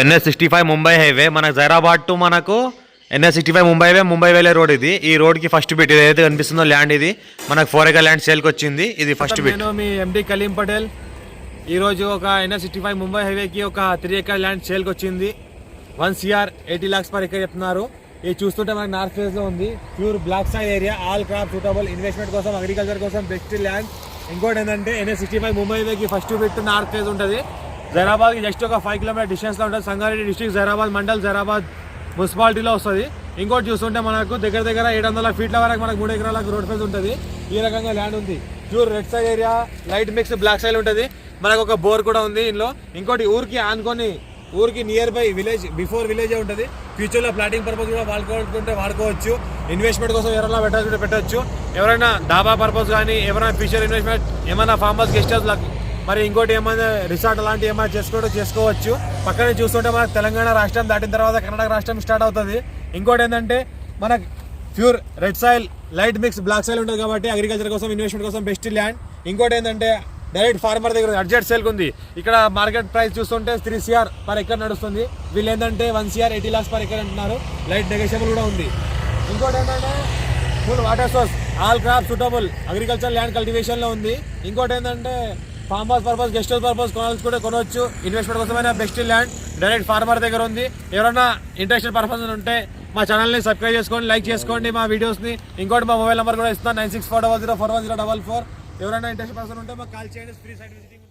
NS sixty five Mumbai highway మనకు Zaheerabad to మనకు NS sixty five Mumbai highway Mumbai వెళ్ళే road ఇది. ఈ రోడ్కి ఫస్ట్ బిట్ ఇది. ఏదైతే కనిపిస్తుందో ల్యాండ్ ఇది. మనకు ఫోర్ ఎకర్ ల్యాండ్ సేల్కి వచ్చింది. ఇది ఫస్ట్ బిట్ నేను మీ ఎండి కలీం పటేల్. ఈరోజు ఒక ఎన్ఎస్ సిక్స్టీ ఫైవ్ ముంబై హైవేకి ఒక త్రీ ఎకర్ ల్యాండ్ సేల్కి వచ్చింది. One CR eighty lakhs per acre చెప్తున్నారు. ఇది చూస్తుంటే మనకి నార్త్ ఫేజ్లో ఉంది. Pure black soil area all crop suitable investment కోసం అగ్రికల్చర్ కోసం బెస్ట్ ల్యాండ్ ఇంకోటి ఏంటంటే ఎన్ఎస్ సిక్స్టీ ఫైవ్ ముంబై హైవేకి ఫస్ట్ బిట్ నార్త్ ఫేజ్ ఉంటుంది. జైరాబాద్ జస్ట్ ఒక ఫైవ్ కిలోమీటర్ డిస్టెన్స్లో ఉంటుంది. సంగారెడ్డి డిస్టిక్ జైరాబాద్ మండల్ జైరాబాద్ మున్సిపాలిటీలో వస్తుంది. ఇంకోటి చూస్తుంటే మనకు దగ్గర దగ్గర ఏడు వందల ఫీట్ల వరకు మనకు మూడు ఎకరాలకు రోడ్ ఫేస్ ఉంటుంది. ఈ రకంగా ల్యాండ్ ఉంది. Pure red side area light mix black side ఉంటుంది. మనకు ఒక బోర్ కూడా ఉంది ఇందులో. ఇంకోటి ఊరికి ఆనుకొని ఊరికి near by village before village ఉంటుంది. ఫ్యూచర్లో ప్లాటింగ్ పర్పస్ కూడా వాడుకోవాలనుకుంటే వాడుకోవచ్చు. ఇన్వెస్ట్మెంట్ కోసం ఎవరైనా పెట్టాల్సి పెట్టవచ్చు ఎవరైనా డాబా పర్పస్ కానీ ఎవరైనా ఫ్యూచర్ ఇన్వెస్ట్మెంట్ ఏమైనా ఫార్మ్ హౌస్ గెస్ట్ హౌస్ మరి ఇంకోటి ఏమైనా రిసార్ట్ అలాంటి ఏమైనా చేసుకోవడం చేసుకోవచ్చు. పక్కనే చూస్తుంటే మనకు తెలంగాణ రాష్ట్రం దాటిన తర్వాత కర్ణాటక రాష్ట్రం స్టార్ట్ అవుతుంది. ఇంకోటి ఏంటంటే మనకు pure red soil light mix black soil ఉంటుంది కాబట్టి అగ్రికల్చర్ కోసం ఇన్వెస్ట్మెంట్ కోసం బెస్ట్ ల్యాండ్. ఇంకోటి ఏంటంటే డైరెక్ట్ ఫార్మర్ దగ్గర అడ్జెట్ సేల్ ఉంది. ఇక్కడ మార్కెట్ ప్రైస్ చూస్తుంటే త్రీ సిఆర్ పర్ ఎకర్ నడుస్తుంది. వీళ్ళు ఏంటంటే one CR eighty lakhs per acre అంటున్నారు. లైట్ నెగోషియబుల్ కూడా ఉంది. ఇంకోటి ఏంటంటే full water source all crop suitable agriculture land కల్టివేషన్లో ఉంది. ఇంకోటి ఏంటంటే farm house purpose guest house purpose కొనాల్సి కూడా కొనవచ్చు ఇన్వెస్ట్మెంట్ కోసమైనా బెస్ట్ ల్యాండ్. డైరెక్ట్ ఫార్మర్ దగ్గర ఉంది. ఎవరైనా ఇంట్రెస్టెడ్ పర్పస్ ఉంటే మా ఛానల్ని సబ్స్క్రైబ్ చేసుకోండి లైక్ చేసుకోండి మా వీడియోస్ని ఇంకోటి మా మొబైల్ నెంబర్ కూడా ఇస్తాను. Nine six four double zero four one zero double four. ఎవరైనా ఇంట్రెస్ట్ పర్సన్ ఉంటే మాకు కాల్ చేయండి. Free site visiting